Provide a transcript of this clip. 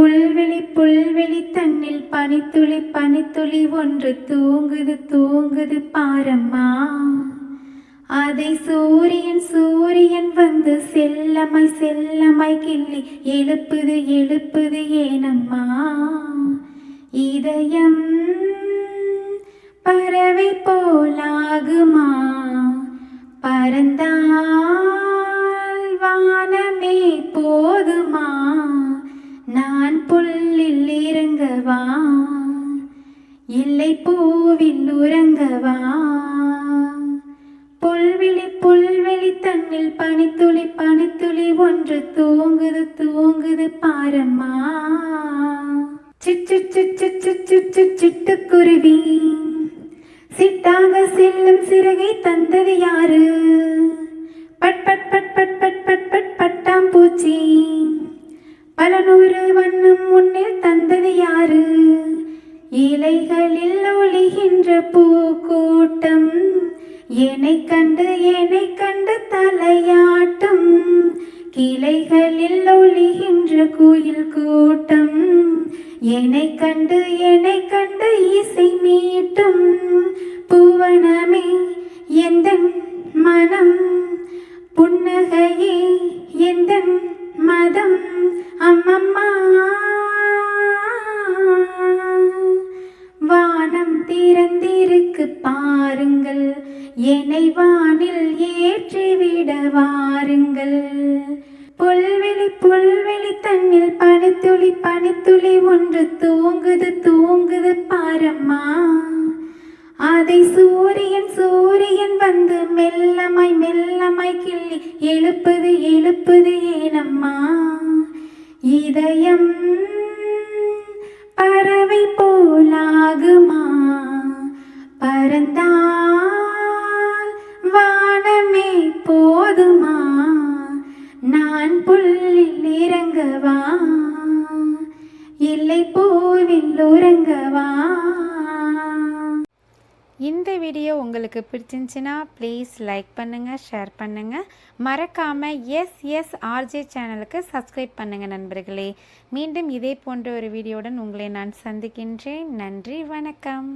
புல்வெளி புல்வெளி தன்னில் பனித்துளி பனித்துளி ஒன்று தூங்குது தூங்குது பாரம்மா. அதை சூரியன் சூரியன் வந்து செல்லமை செல்லமை கிள்ளி எழுப்புது எழுப்புது ஏனம்மா. இதயம் பறவை போலாகுமா? பறந்தால் வானமே போதுமா? வா இல்லை பூவில் உறங்கவா? புல்வெளி புல்வெளி தன்னில் பனித்துளி பனித்துளி ஒன்று தூங்குது தூங்குது பாரம்மா. சிட்டுக்குருவி சிட்டாக செல்லும் சிறகை தந்தது யாரு? பல நூறு வண்ணம் முன்னில் தந்தது யாரு? இலைகளில் ஒளிகின்ற பூக்கூட்டம் என்னை கண்டு என்னை கண்டு தலையாட்டம். கிளைகளில் ஒளிகின்ற கோயில் கூட்டம் என்னை கண்டு என்னை கண்டு இசை மீட்டும். புவனமே எந்த மனம் புன்னகையே அம்மா வானம் திறந்திருக்கு பாருங்கள். என்னை வானில் ஏற்றிவிட வாருங்கள். புல்வெளி புல்வெளி தன்னில் பனித்துளி பனித்துளி ஒன்று தூங்குது தூங்குது பாரம்மா. அதை சூரியன் சூரியன் வந்து மெல்லமாய் மெல்லமாய் கிள்ளி எழுப்புது எழுப்புது ஏனம்மா. இதயம் பறவை போலாகுமா? பறந்தால் வானமே போதுமா? நான் புல்லில் இறங்கவா? இல்லை பூவில் உறங்கவா? இந்த வீடியோ உங்களுக்கு பிடிச்சிருந்துச்சின்னா ப்ளீஸ் லைக் பண்ணுங்கள் ஷேர் பண்ணுங்கள் மறக்காமல் எஸ் எஸ் ஆர்ஜே சேனலுக்கு சப்ஸ்கிரைப் பண்ணுங்கள் நண்பர்களே. மீண்டும் இதே போன்ற ஒரு வீடியோவுடன் உங்களை நான் சந்திக்கின்றேன். நன்றி வணக்கம்.